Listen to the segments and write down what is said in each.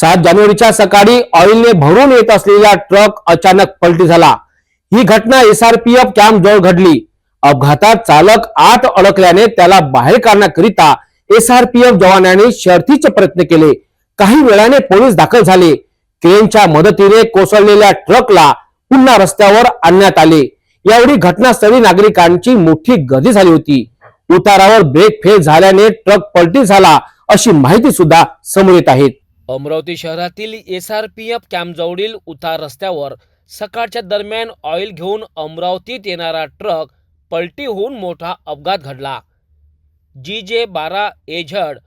सात जानेवारीच्या सकाळी ऑइलने भरून येत असलेला ट्रक अचानक पलटी झाला. ही घटना एसआरपीएफ कॅम्प जवळ घडली. अपघातात चालक आत अडकल्याने त्याला बाहेर काढण्याकरिता एसआरपीएफ जवानांनी शर्थीचे प्रयत्न केले. काही वेळाने पोलीस दाखल झाले. क्रेनच्या मदतीने कोसळलेल्या ट्रकला पुन्हा रस्त्यावर आणण्यात आले. यावेळी घटनास्थळी नागरिकांची मोठी गर्दी झाली होती. उतारावर ब्रेक फेल झाल्याने ट्रक पलटी झाला अशी माहिती सुद्धा समोर येत आहे अमरावती शहरातील एस आर पी एफ कॅम्पजवळील उतार रस्त्यावर सकाळच्या दरम्यान ऑइल घेऊन अमरावतीत येणारा ट्रक पलटी होऊन मोठा अपघात घडला. जी जे बारा एझड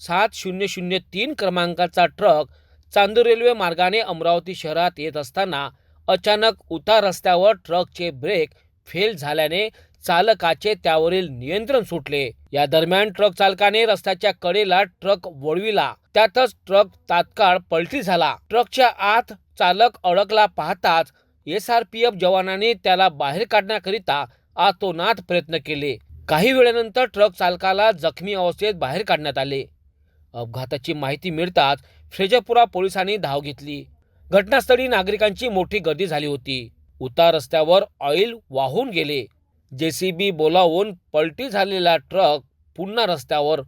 सात शून्य शून्य तीन क्रमांकाचा ट्रक चांदूर रेल्वे मार्गाने अमरावती शहरात येत असताना अचानक उतार रस्त्यावर ट्रकचे ब्रेक फेल झाल्याने चालकाचे त्यावरील नियंत्रण सुटले. या दरम्यान ट्रक चालकाने रस्त्याच्या कडेला ट्रक वळविला. त्यातच ट्रक तात्काळ पलटी झाला. ट्रकच्या आत चालक अडकला पाहताच एस आर पी एफ जवानाने त्याला बाहेर काढण्याकरिता आतोनात प्रयत्न केले. काही वेळानंतर ट्रक चालकाला जखमी अवस्थेत बाहेर काढण्यात आले. अपघाताची माहिती मिळताच फ्रेजपुरा पोलिसांनी धाव घेतली. घटनास्थळी नागरिकांची मोठी गर्दी झाली होती. उतार रस्त्यावर ऑइल वाहून गेले. जेसीबी बोलावून पलटी झालेला ट्रक पुन्हा रस्त्यावर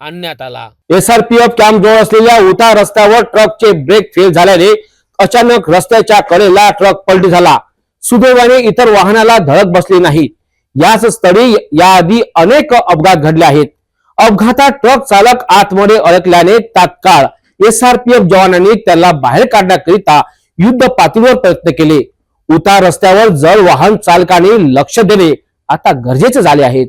आणण्यात आला. एसआरपीएफ कॅम्प जवळ असलेल्या उतार रस्त्यावर ट्रकचे ब्रेक फेल झाल्याने अचानक रस्त्याच्या कडेला ट्रक पलटी झाला. सुदैवाने इतर वाहनाला धडक बसली नाही. याच स्थळी याआधी अनेक अपघात घडले आहेत. अपघातात ट्रक चालक आतमध्ये अडकल्याने तात्काळ एसआरपीएफ जवानांनी त्याला बाहेर काढण्याकरिता युद्ध पातळीवर प्रयत्न केले. उतार रस्त्यावर जड वाहन चालकाने लक्ष देणे आता गरजेचे झाले आहेत.